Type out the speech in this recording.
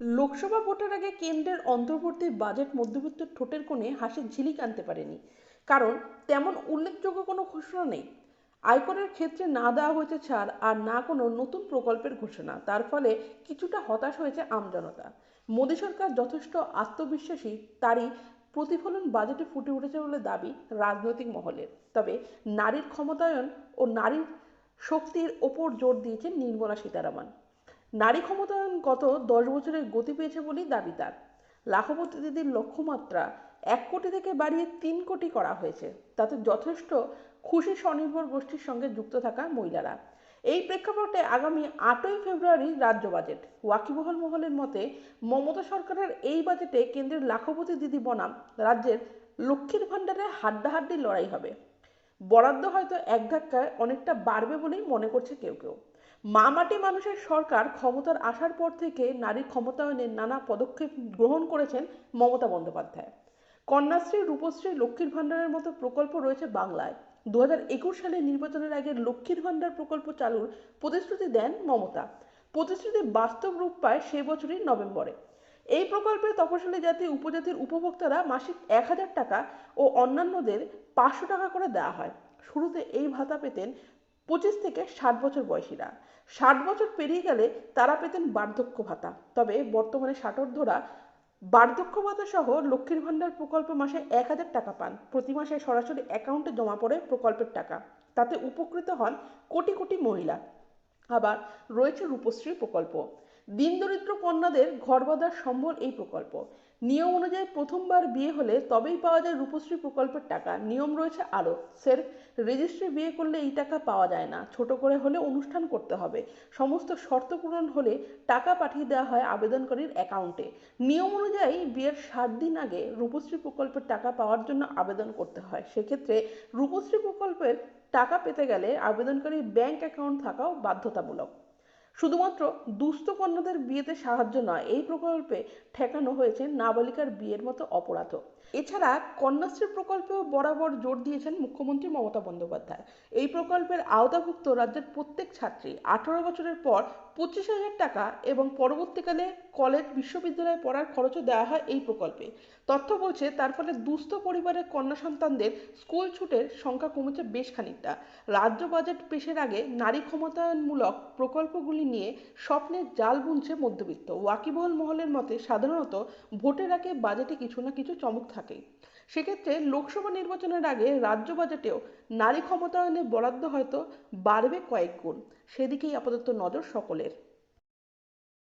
লোকসভা ভোটের আগে কেন্দ্রের অন্তর্বর্তী বাজেট মধ্যবিত্ত ঠোঁটের কোণে হাসির ঝিলিক আনতে পারেনি। কারণ তেমন উল্লেখযোগ্য কোনো ঘোষণা নেই। আয়করের ক্ষেত্রে না দেওয়া হয়েছে ছাড় আর না কোনো নতুন প্রকল্পের ঘোষণা। তার ফলে কিছুটা হতাশ হয়েছে আমজনতা মোদী সরকার যথেষ্ট আত্মবিশ্বাসী, তারই প্রতিফলন বাজেটে ফুটে উঠেছে বলে দাবি রাজনৈতিক মহলের। তবে নারীর ক্ষমতায়ন ও নারীর শক্তির ওপর জোর দিয়েছেন নির্মলা সীতারামন। নারী ক্ষমতায়ন গত দশ বছরে গতি পেয়েছে বলেই দাবি তার। লাখপতি দিদির লক্ষ্যমাত্রা এক কোটি থেকে বাড়িয়ে তিন কোটি করা হয়েছে। তাতে যথেষ্ট খুশি স্বনির্ভর গোষ্ঠীর সঙ্গে যুক্ত থাকা মহিলারা। এই প্রেক্ষাপটে আগামী আটই ফেব্রুয়ারি রাজ্য বাজেট। ওয়াকিবহল মহলের মতে, মমতা সরকারের এই বাজেটে কেন্দ্রের লাখপতি দিদি বনাম রাজ্যের লক্ষ্মীর ভাণ্ডারে হাড্ডাহাড্ডি লড়াই হবে। বরাদ্দ হয়তো এক ধাক্কায় অনেকটা বাড়বে বলেই মনে করছে কেউ কেউ। মা মাটি মানুষের সরকার ক্ষমতার আসার পর থেকে নারীর ক্ষমতায়নের নানা পদক্ষেপ গ্রহণ করেছেন মমতা বন্দ্যোপাধ্যায়। কন্যাশ্রী, রূপশ্রী, লক্ষ্মীর ভাণ্ডারের মতো প্রকল্প রয়েছে বাংলায়। দু একুশ সালে নির্বাচনের আগে লক্ষ্মীর ভাণ্ডার প্রকল্প চালুর প্রতিশ্রুতি দেন মমতা। প্রতিশ্রুতি বাস্তব রূপ পায় সে বছরই নভেম্বরে। এই প্রকল্পে তপশিলি জাতি উপজাতির উপভোক্তারা মাসিক এক হাজার টাকা ও অন্যান্যদের পাঁচশো টাকা করে দেওয়া হয়। শুরুতে এই ভাতা পেতেন পঁচিশ থেকে ষাট বছর বয়সীরা। ষাট বছর পেরিয়ে গেলে তারা পেতেন বার্ধক্য ভাতা। তবে বর্তমানে ষাটোর্ধরা বার্ধক্য ভাতা সহ লক্ষ্মীর ভাণ্ডার প্রকল্প মাসে এক হাজার টাকা পান। প্রতি মাসে সরাসরি অ্যাকাউন্টে জমা পড়ে প্রকল্পের টাকা। তাতে উপকৃত হন কোটি কোটি মহিলা। আবার রয়েছে রূপশ্রী প্রকল্প। দিনদরিদ্র কন্যাদের ঘর বাঁধার সম্বল এই প্রকল্প। নিয়ম অনুযায়ী প্রথমবার বিয়ে হলে তবেই পাওয়া যায় রূপশ্রী প্রকল্পের টাকা। নিয়ম রয়েছে আরও সেলফ রেজিস্ট্রি বিয়ে করলে এই টাকা পাওয়া যায় না। ছোট করে হলে অনুষ্ঠান করতে হবে। সমস্ত শর্ত পূরণ হলে টাকা পাঠিয়ে দেওয়া হয় আবেদনকারীর অ্যাকাউন্টে। নিয়ম অনুযায়ী বিয়ের সাত দিন আগে রূপশ্রী প্রকল্পের টাকা পাওয়ার জন্য আবেদন করতে হয়। সেক্ষেত্রে রূপশ্রী প্রকল্পের টাকা পেতে গেলে আবেদনকারীর ব্যাংক অ্যাকাউন্ট থাকাও বাধ্যতামূলক। শুধুমাত্র দুস্থ কন্যাদের বিয়েতে সাহায্য নয়, এই প্রকল্পে ঠেকানো হয়েছে নাবালিকার বিয়ের মতো অপরাধও এছাড়া কন্যাশ্রী প্রকল্পেও বরাবর জোর দিয়েছেন মুখ্যমন্ত্রী মমতা বন্দ্যোপাধ্যায়। এই প্রকল্পের আওতাভুক্ত রাজ্যের প্রত্যেক ছাত্রী আঠারো বছরের পর পঁচিশ হাজার টাকা এবং পরবর্তীকালে কলেজ বিশ্ববিদ্যালয়ে পড়ার খরচও দেওয়া হয় এই প্রকল্পে। তথ্য বলছে, তার ফলে দুস্থ পরিবারের কন্যা সন্তানদের স্কুল ছুটের সংখ্যা কমেছে বেশ খানিকটা। রাজ্য বাজেট পেশের আগে নারী ক্ষমতায়নমূলক প্রকল্পগুলি নিয়ে স্বপ্নের জাল বুনছে মধ্যবিত্ত। ওয়াকিবহল মহলের মতে সাধারণত ভোটের আগে বাজেটে কিছু না কিছু চমক থাকে। সেক্ষেত্রে লোকসভা নির্বাচনের আগে রাজ্য বাজেটেও নারী ক্ষমতায়নে বরাদ্দ হয়তো বাড়বে কয়েক গুণ। সেদিকেই আপাতত নজর সকলের।